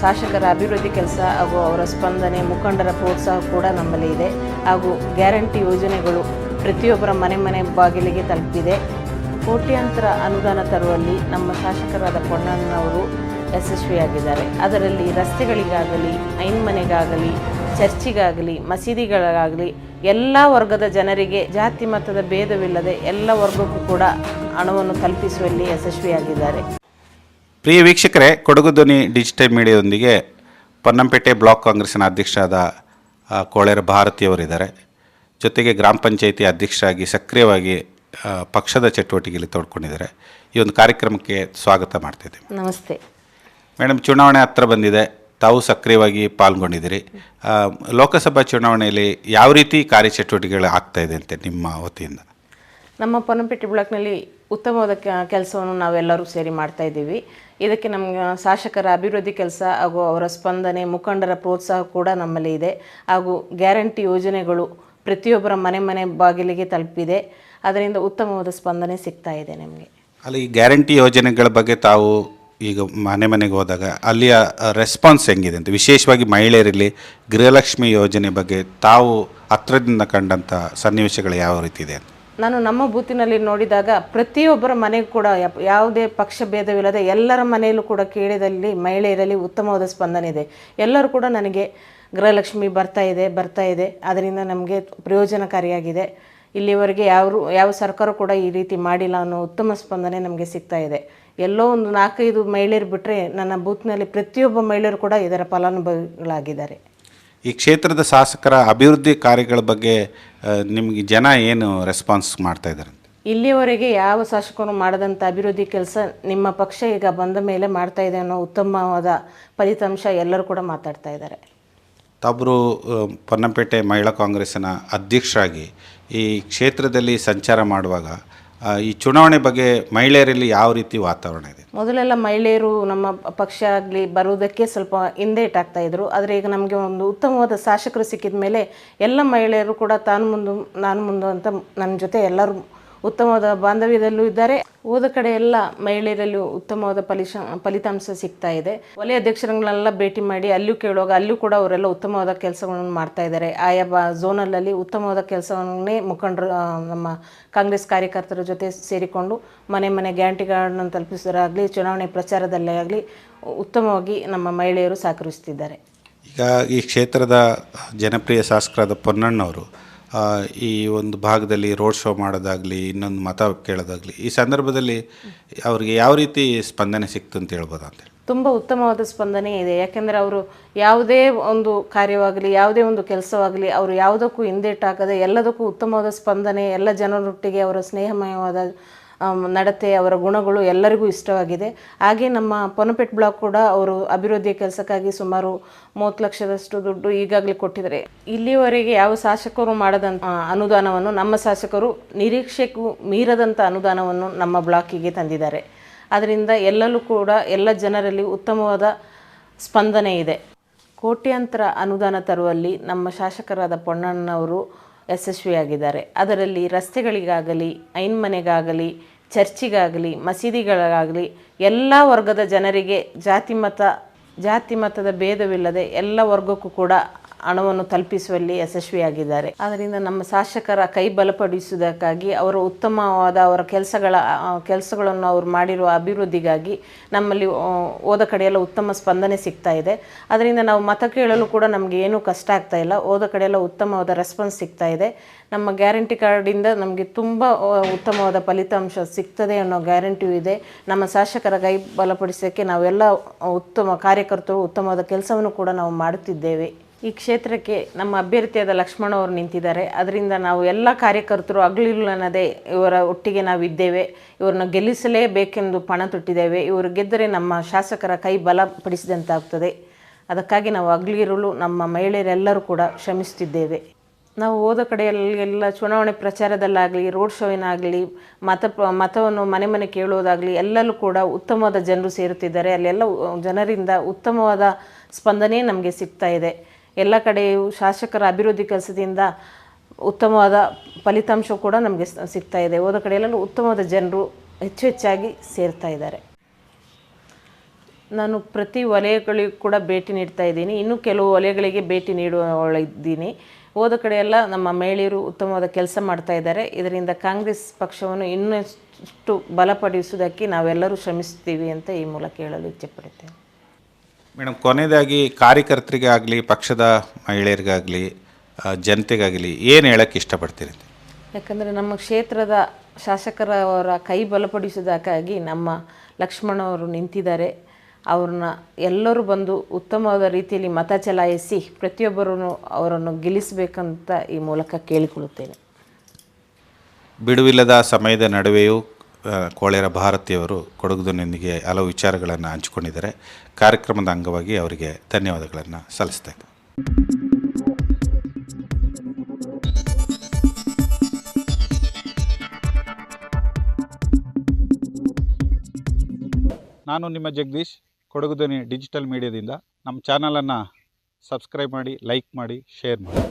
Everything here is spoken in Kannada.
ಶಾಸಕರ ಅಭಿವೃದ್ಧಿ ಕೆಲಸ ಹಾಗೂ ಅವರ ಸ್ಪಂದನೆ ಮುಖಂಡರ ಪ್ರೋತ್ಸಾಹ ಕೂಡ ನಮ್ಮಲ್ಲಿ ಇದೆ. ಹಾಗೂ ಗ್ಯಾರಂಟಿ ಯೋಜನೆಗಳು ಪ್ರತಿಯೊಬ್ಬರ ಮನೆ ಮನೆ ಬಾಗಿಲಿಗೆ ತಲುಪಿದೆ. ಕೋಟ್ಯಾಂತರ ಅನುದಾನ ತರುವಲ್ಲಿ ನಮ್ಮ ಶಾಸಕರಾದ ಪೊನ್ನಣ್ಣನವರು ಯಶಸ್ವಿಯಾಗಿದ್ದಾರೆ. ಅದರಲ್ಲಿ ರಸ್ತೆಗಳಿಗಾಗಲಿ ಐನ್ಮನೆಗಾಗಲಿ ಚರ್ಚಿಗಾಗಲಿ ಮಸೀದಿಗಳಿಗಾಗಲಿ ಎಲ್ಲ ವರ್ಗದ ಜನರಿಗೆ ಜಾತಿ ಮತದ ಭೇದವಿಲ್ಲದೆ ಎಲ್ಲ ವರ್ಗಕ್ಕೂ ಕೂಡ ಹಣವನ್ನು ತಲುಪಿಸುವಲ್ಲಿ ಯಶಸ್ವಿಯಾಗಿದ್ದಾರೆ. ಪ್ರಿಯ ವೀಕ್ಷಕರೇ ಕೊಡಗು ಧ್ವನಿ ಡಿಜಿಟಲ್ ಮೀಡಿಯಾದೊಂದಿಗೆ ಪೊನ್ನಂಪೇಟೆ ಬ್ಲಾಕ್ ಕಾಂಗ್ರೆಸ್ನ ಅಧ್ಯಕ್ಷರಾದ ಕೋಳೇರ ಭಾರತಿಯವರಿದ್ದಾರೆ ಜೊತೆಗೆ ಗ್ರಾಮ ಪಂಚಾಯಿತಿ ಅಧ್ಯಕ್ಷರಾಗಿ ಸಕ್ರಿಯವಾಗಿ ಪಕ್ಷದ ಚಟುವಟಿಕೆಯಲ್ಲಿ ತೊಡ್ಕೊಂಡಿದ್ದಾರೆ. ಈ ಒಂದು ಕಾರ್ಯಕ್ರಮಕ್ಕೆ ಸ್ವಾಗತ ಮಾಡ್ತಿದ್ದೆ ನಮಸ್ತೆ. ಮೇಡಮ್ ಚುನಾವಣೆ ಹತ್ರ ಬಂದಿದೆ. ತಾವು ಸಕ್ರಿಯವಾಗಿ ಪಾಲ್ಗೊಂಡಿದ್ದೀರಿ. ಲೋಕಸಭಾ ಚುನಾವಣೆಯಲ್ಲಿ ಯಾವ ರೀತಿ ಕಾರ್ಯಚಟುವಟಿಕೆಗಳು ಆಗ್ತಾ ಇದೆ ಅಂತೆ ನಿಮ್ಮ ವತಿಯಿಂದ? ನಮ್ಮ ಪೊನ್ನಂಪೇಟೆ ಬ್ಲಾಕ್ನಲ್ಲಿ ಉತ್ತಮವಾದ ಕೆಲಸವನ್ನು ನಾವೆಲ್ಲರೂ ಸೇರಿ ಮಾಡ್ತಾ ಇದ್ದೀವಿ. ಇದಕ್ಕೆ ನಮ್ಮ ಶಾಸಕರ ಅಭಿವೃದ್ಧಿ ಕೆಲಸ ಹಾಗೂ ಅವರ ಸ್ಪಂದನೆ, ಮುಖಂಡರ ಪ್ರೋತ್ಸಾಹ ಕೂಡ ನಮ್ಮಲ್ಲಿ ಇದೆ. ಹಾಗೂ ಗ್ಯಾರಂಟಿ ಯೋಜನೆಗಳು ಪ್ರತಿಯೊಬ್ಬರ ಮನೆ ಮನೆ ಬಾಗಿಲಿಗೆ ತಲುಪಿದೆ. ಅದರಿಂದ ಉತ್ತಮವಾದ ಸ್ಪಂದನೆ ಸಿಗ್ತಾ ಇದೆ ನಮಗೆ. ಅಲ್ಲಿ ಗ್ಯಾರಂಟಿ ಯೋಜನೆಗಳ ಬಗ್ಗೆ ತಾವು ಈಗ ಮನೆ ಮನೆಗೆ ಹೋದಾಗ ಅಲ್ಲಿಯ ರೆಸ್ಪಾನ್ಸ್ ಹೆಂಗಿದೆ ಅಂತ? ವಿಶೇಷವಾಗಿ ಮಹಿಳೆಯರಲ್ಲಿ ಗೃಹಲಕ್ಷ್ಮಿ ಯೋಜನೆ ಬಗ್ಗೆ ತಾವು ಹತ್ರದಿಂದ ಕಂಡಂಥ ಸನ್ನಿವೇಶಗಳು ಯಾವ ರೀತಿ ಇದೆ ಅಂತ? ನಾನು ನಮ್ಮ ಬೂತಿನಲ್ಲಿ ನೋಡಿದಾಗ ಪ್ರತಿಯೊಬ್ಬರ ಮನೆಗೂ ಕೂಡ ಯಾವುದೇ ಪಕ್ಷ ಭೇದವಿಲ್ಲದೆ ಎಲ್ಲರ ಮನೆಯಲ್ಲೂ ಕೂಡ ಕೇಳಿದಲ್ಲಿ ಮಹಿಳೆಯರಲ್ಲಿ ಉತ್ತಮವಾದ ಸ್ಪಂದನೆ ಇದೆ. ಎಲ್ಲರೂ ಕೂಡ ನನಗೆ ಗೃಹಲಕ್ಷ್ಮಿ ಬರ್ತಾ ಇದೆ ಬರ್ತಾ ಇದೆ. ಅದರಿಂದ ನಮಗೆ ಪ್ರಯೋಜನಕಾರಿಯಾಗಿದೆ. ಇಲ್ಲಿವರೆಗೆ ಯಾರು ಯಾವ ಸರ್ಕಾರ ಕೂಡ ಈ ರೀತಿ ಮಾಡಿಲ್ಲ ಅನ್ನೋ ಉತ್ತಮ ಸ್ಪಂದನೆ ನಮಗೆ ಸಿಗ್ತಾ ಇದೆ. ಎಲ್ಲೋ ಒಂದು ನಾಲ್ಕೈದು ಮಹಿಳೆಯರು ಬಿಟ್ಟರೆ ನನ್ನ ಬೂತ್ನಲ್ಲಿ ಪ್ರತಿಯೊಬ್ಬ ಮಹಿಳೆಯರು ಕೂಡ ಇದರ ಫಲಾನುಭವಿಗಳಾಗಿದ್ದಾರೆ. ಈ ಕ್ಷೇತ್ರದ ಶಾಸಕರ ಅಭಿವೃದ್ಧಿ ಕಾರ್ಯಗಳ ಬಗ್ಗೆ ನಿಮಗೆ ಜನ ಏನು ರೆಸ್ಪಾನ್ಸ್ ಮಾಡ್ತಾ ಇದ್ದಾರೆ ಇಲ್ಲಿಯವರೆಗೆ ಯಾವ ಶಾಸಕರು ಮಾಡದಂಥ ಅಭಿವೃದ್ಧಿ ಕೆಲಸ ನಿಮ್ಮ ಪಕ್ಷ ಈಗ ಬಂದ ಮೇಲೆ ಮಾಡ್ತಾ ಇದೆ ಅನ್ನೋ ಉತ್ತಮವಾದ ಫಲಿತಾಂಶ ಎಲ್ಲರೂ ಕೂಡ ಮಾತಾಡ್ತಾ ಇದ್ದಾರೆ. ತಾಬ್ರು ಪೊನ್ನಂಪೇಟೆ ಮಹಿಳಾ ಕಾಂಗ್ರೆಸ್ಸಿನ ಅಧ್ಯಕ್ಷರಾಗಿ ಈ ಕ್ಷೇತ್ರದಲ್ಲಿ ಸಂಚಾರ ಮಾಡುವಾಗ ಈ ಚುನಾವಣೆ ಬಗ್ಗೆ ಮಹಿಳೆಯರಲ್ಲಿ ಯಾವ ರೀತಿ ವಾತಾವರಣ ಇದೆ? ಮೊದಲೆಲ್ಲ ಮಹಿಳೆಯರು ನಮ್ಮ ಪಕ್ಷ ಆಗಲಿ ಬರುವುದಕ್ಕೆ ಸ್ವಲ್ಪ ಹಿಂದೇಟಾಗ್ತಾ ಇದ್ರು. ಆದರೆ ಈಗ ನಮಗೆ ಒಂದು ಉತ್ತಮವಾದ ಶಾಸಕರು ಸಿಕ್ಕಿದ ಮೇಲೆ ಎಲ್ಲ ಮಹಿಳೆಯರು ಕೂಡ ತಾನು ಮುಂದೆ, ನಾನು ಮುಂದೆ ಅಂತ ನನ್ನ ಜೊತೆ ಎಲ್ಲರೂ ಉತ್ತಮವಾದ ಬಾಂಧವ್ಯದಲ್ಲೂ ಇದ್ದಾರೆ. ಹೋದ ಕಡೆ ಎಲ್ಲ ಮಹಿಳೆಯರಲ್ಲೂ ಉತ್ತಮವಾದ ಫಲಿಶ, ಫಲಿತಾಂಶ ಸಿಗ್ತಾ ಇದೆ. ವಲಯ ಅಧ್ಯಕ್ಷರುಗಳನ್ನೆಲ್ಲ ಭೇಟಿ ಮಾಡಿ ಅಲ್ಲೂ ಕೇಳುವಾಗ ಅಲ್ಲೂ ಕೂಡ ಅವರೆಲ್ಲ ಉತ್ತಮವಾದ ಕೆಲಸಗಳನ್ನು ಮಾಡ್ತಾ ಇದ್ದಾರೆ. ಆಯಾ ಬಾ ಝೋನಲ್ಲಲ್ಲಿ ಉತ್ತಮವಾದ ಕೆಲಸವನ್ನೇ ಮುಖಂಡರು ನಮ್ಮ ಕಾಂಗ್ರೆಸ್ ಕಾರ್ಯಕರ್ತರ ಜೊತೆ ಸೇರಿಕೊಂಡು ಮನೆ ಮನೆ ಗ್ಯಾರಂಟಿಗಳನ್ನು ತಲುಪಿಸೋರಾಗಲಿ ಚುನಾವಣೆ ಪ್ರಚಾರದಲ್ಲೇ ಆಗಲಿ, ಉತ್ತಮವಾಗಿ ನಮ್ಮ ಮಹಿಳೆಯರು ಸಹಕರಿಸುತ್ತಿದ್ದಾರೆ ಈಗ ಈ ಕ್ಷೇತ್ರದ ಜನಪ್ರಿಯ ಶಾಸಕರಾದ ಪೊನ್ನಣ್ಣವರು ಈ ಒಂದು ಭಾಗದಲ್ಲಿ ರೋಡ್ ಶೋ ಮಾಡೋದಾಗಲಿ, ಇನ್ನೊಂದು ಮತ ಕೇಳೋದಾಗಲಿ, ಈ ಸಂದರ್ಭದಲ್ಲಿ ಅವರಿಗೆ ಯಾವ ರೀತಿ ಸ್ಪಂದನೆ ಸಿಕ್ತು ಅಂತ ಹೇಳ್ಬೋದು ಅಂತೇಳಿ ತುಂಬ ಉತ್ತಮವಾದ ಸ್ಪಂದನೆ ಇದೆ. ಯಾಕೆಂದರೆ ಅವರು ಯಾವುದೇ ಒಂದು ಕಾರ್ಯವಾಗಲಿ, ಯಾವುದೇ ಒಂದು ಕೆಲಸವಾಗಲಿ, ಅವರು ಯಾವುದಕ್ಕೂ ಹಿಂದೇಟಾಗದೆ ಎಲ್ಲದಕ್ಕೂ ಉತ್ತಮವಾದ ಸ್ಪಂದನೆ, ಎಲ್ಲ ಜನರೊಟ್ಟಿಗೆ ಅವರ ಸ್ನೇಹಮಯವಾದ ನಡತೆ, ಅವರ ಗುಣಗಳು ಎಲ್ಲರಿಗೂ ಇಷ್ಟವಾಗಿದೆ. ಹಾಗೆ ನಮ್ಮ ಪೊನಪೆಟ್ ಬ್ಲಾಕ್ ಕೂಡ ಅವರು ಅಭಿವೃದ್ಧಿಯ ಕೆಲಸಕ್ಕಾಗಿ ಸುಮಾರು ಮೂವತ್ತು ಲಕ್ಷದಷ್ಟು ದುಡ್ಡು ಈಗಾಗಲೇ ಕೊಟ್ಟಿದ್ದಾರೆ. ಇಲ್ಲಿಯವರೆಗೆ ಯಾವ ಶಾಸಕರು ಮಾಡದಂಥ ಅನುದಾನವನ್ನು ನಮ್ಮ ಶಾಸಕರು ನಿರೀಕ್ಷೆಗೂ ಮೀರದಂಥ ಅನುದಾನವನ್ನು ನಮ್ಮ ಬ್ಲಾಕಿಗೆ ತಂದಿದ್ದಾರೆ. ಅದರಿಂದ ಎಲ್ಲಲ್ಲೂ ಕೂಡ ಎಲ್ಲ ಜನರಲ್ಲಿ ಉತ್ತಮವಾದ ಸ್ಪಂದನೆ ಇದೆ. ಕೋಟ್ಯಾಂತರ ಅನುದಾನ ತರುವಲ್ಲಿ ನಮ್ಮ ಶಾಸಕರಾದ ಪೊನ್ನಣ್ಣನವರು ಯಶಸ್ವಿಯಾಗಿದ್ದಾರೆ. ಅದರಲ್ಲಿ ರಸ್ತೆಗಳಿಗಾಗಲಿ, ಐನ್ಮನೆಗಾಗಲಿ, ಚರ್ಚಿಗಾಗಲಿ ಮಸೀದಿಗಳಿಗಾಗಲಿ ಎಲ್ಲ ವರ್ಗದ ಜನರಿಗೆ ಜಾತಿ ಮತ, ಜಾತಿ ಮತದ ಭೇದವಿಲ್ಲದೆ ಎಲ್ಲ ವರ್ಗಕ್ಕೂ ಕೂಡ ಹಣವನ್ನು ತಲುಪಿಸುವಲ್ಲಿ ಯಶಸ್ವಿಯಾಗಿದ್ದಾರೆ. ಆದ್ದರಿಂದ ನಮ್ಮ ಶಾಸಕರ ಕೈ ಬಲಪಡಿಸುವುದಕ್ಕಾಗಿ, ಅವರ ಉತ್ತಮವಾದ ಅವರ ಕೆಲಸಗಳ ಕೆಲಸಗಳನ್ನು ಅವರು ಮಾಡಿರುವ ಅಭಿವೃದ್ಧಿಗಾಗಿ ನಮ್ಮಲ್ಲಿ ಓದ ಕಡೆಯೆಲ್ಲ ಉತ್ತಮ ಸ್ಪಂದನೆ ಸಿಗ್ತಾ ಇದೆ. ಅದರಿಂದ ನಾವು ಮತ ಕೇಳಲು ಕೂಡ ನಮಗೆ ಏನೂ ಕಷ್ಟ ಆಗ್ತಾ ಇಲ್ಲ. ಹೋದ ಕಡೆಯೆಲ್ಲ ಉತ್ತಮವಾದ ರೆಸ್ಪಾನ್ಸ್ ಸಿಗ್ತಾ ಇದೆ. ನಮ್ಮ ಗ್ಯಾರಂಟಿ ಕಾರ್ಡಿಂದ ನಮಗೆ ತುಂಬ ಉತ್ತಮವಾದ ಫಲಿತಾಂಶ ಸಿಗ್ತದೆ ಅನ್ನೋ ಗ್ಯಾರಂಟಿಯೂ ಇದೆ. ನಮ್ಮ ಶಾಸಕರ ಕೈ ಬಲಪಡಿಸೋಕ್ಕೆ ನಾವೆಲ್ಲ ಉತ್ತಮ, ಕಾರ್ಯಕರ್ತರು ಉತ್ತಮವಾದ ಕೆಲಸವನ್ನು ಕೂಡ ನಾವು ಮಾಡುತ್ತಿದ್ದೇವೆ. ಈ ಕ್ಷೇತ್ರಕ್ಕೆ ನಮ್ಮ ಅಭ್ಯರ್ಥಿಯಾದ ಲಕ್ಷ್ಮಣ ಅವರು ನಿಂತಿದ್ದಾರೆ. ಅದರಿಂದ ನಾವು ಎಲ್ಲ ಕಾರ್ಯಕರ್ತರು ಅನ್ನದೇ ಇವರ ಒಟ್ಟಿಗೆ ನಾವು ಇದ್ದೇವೆ ಇವರನ್ನು ಗೆಲ್ಲಿಸಲೇಬೇಕೆಂದು ಪಣ ತೊಟ್ಟಿದ್ದೇವೆ. ಇವರು ಗೆದ್ದರೆ ನಮ್ಮ ಶಾಸಕರ ಕೈ ಬಲಪಡಿಸಿದಂತಾಗ್ತದೆ ಅದಕ್ಕಾಗಿ ನಾವು ಅಗ್ಲಿರುಳು ನಮ್ಮ ಮಹಿಳೆಯರೆಲ್ಲರೂ ಕೂಡ ಶ್ರಮಿಸುತ್ತಿದ್ದೇವೆ. ನಾವು ಹೋದ ಕಡೆಯಲ್ಲೆಲ್ಲ ಚುನಾವಣೆ ಪ್ರಚಾರದಲ್ಲಾಗಲಿ, ರೋಡ್ ಶೋವಿನಾಗಲಿ, ಮತ ಮತವನ್ನು ಮನೆ ಮನೆ ಕೇಳುವುದಾಗಲಿ ಎಲ್ಲಲ್ಲೂ ಕೂಡ ಉತ್ತಮವಾದ ಜನರು ಸೇರುತ್ತಿದ್ದಾರೆ. ಅಲ್ಲೆಲ್ಲ ಜನರಿಂದ ಉತ್ತಮವಾದ ಸ್ಪಂದನೆ ನಮಗೆ ಸಿಗ್ತಾ ಇದೆ. ಎಲ್ಲ ಕಡೆಯೂ ಶಾಸಕರ ಅಭಿವೃದ್ಧಿ ಕೆಲಸದಿಂದ ಉತ್ತಮವಾದ ಫಲಿತಾಂಶ ಕೂಡ ನಮಗೆ ಸಿಗ್ತಾ ಇದೆ. ಹೋದ ಕಡೆಯಲ್ಲೂ ಉತ್ತಮವಾದ ಜನರು ಹೆಚ್ಚು ಹೆಚ್ಚಾಗಿ ಸೇರ್ತಾ ಇದ್ದಾರೆ. ನಾನು ಪ್ರತಿ ವಲಯಗಳಿಗೂ ಕೂಡ ಭೇಟಿ ನೀಡ್ತಾ ಇದ್ದೀನಿ. ಇನ್ನೂ ಕೆಲವು ವಲಯಗಳಿಗೆ ಭೇಟಿ ನೀಡುವಳಿದ್ದೀನಿ ಹೋದ ಕಡೆಯೆಲ್ಲ ನಮ್ಮ ಮಹಿಳೆಯರು ಉತ್ತಮವಾದ ಕೆಲಸ ಮಾಡ್ತಾ ಇದ್ದಾರೆ. ಇದರಿಂದ ಕಾಂಗ್ರೆಸ್ ಪಕ್ಷವನ್ನು ಇನ್ನಷ್ಟು ಬಲಪಡಿಸುವುದಕ್ಕೆ ನಾವೆಲ್ಲರೂ ಶ್ರಮಿಸ್ತೀವಿ ಅಂತ ಈ ಮೂಲಕ ಹೇಳಲು ಇಚ್ಛೆಪಡುತ್ತೇನೆ ಮೇಡಮ್ ಕೊನೆಯದಾಗಿ ಕಾರ್ಯಕರ್ತರಿಗೆ ಆಗಲಿ ಪಕ್ಷದ ಮಹಿಳೆಯರಿಗಾಗಲಿ ಜನತೆಗಾಗಲಿ ಏನು ಹೇಳಕ್ಕೆ ಇಷ್ಟಪಡ್ತೀರಿ? ಯಾಕಂದರೆ ನಮ್ಮ ಕ್ಷೇತ್ರದ ಶಾಸಕರವರ ಕೈ ಬಲಪಡಿಸೋದಕ್ಕಾಗಿ ನಮ್ಮ ಲಕ್ಷ್ಮಣ ಅವರು ನಿಂತಿದ್ದಾರೆ. ಅವ್ರನ್ನ ಎಲ್ಲರೂ ಬಂದು ಉತ್ತಮವಾದ ರೀತಿಯಲ್ಲಿ ಮತ ಚಲಾಯಿಸಿ ಪ್ರತಿಯೊಬ್ಬರೂ ಅವರನ್ನು ಗೆಲ್ಲಿಸಬೇಕಂತ ಈ ಮೂಲಕ ಕೇಳಿಕೊಳ್ಳುತ್ತೇನೆ. ಬಿಡುವಿಲ್ಲದ ಸಮಯದ ನಡುವೆಯೂ ಕೋಳೇರ ಭಾರತಿಯವರು ಕೊಡಗುದೊಂದಿಗೆ ಹಲವು ವಿಚಾರಗಳನ್ನು ಹಂಚಿಕೊಂಡಿದ್ದಾರೆ. ಕಾರ್ಯಕ್ರಮದ ಅಂಗವಾಗಿ ಅವರಿಗೆ ಧನ್ಯವಾದಗಳನ್ನು ಸಲ್ಲಿಸ್ತಾ ನಾನು ನಿಮ್ಮ ಜಗದೀಶ್, ಕೊಡಗುದನಿ ಡಿಜಿಟಲ್ ಮೀಡಿಯಾದಿಂದ. ನಮ್ಮ ಚಾನಲನ್ನು ಸಬ್ಸ್ಕ್ರೈಬ್ ಮಾಡಿ, ಲೈಕ್ ಮಾಡಿ, ಶೇರ್ ಮಾಡಿ.